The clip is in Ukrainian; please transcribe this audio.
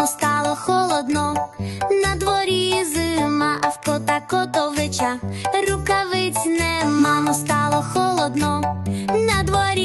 Йому стало холодно, на дворі зима, а в кота котовича рукавиць нема. Мамо стало холодно, на дворі.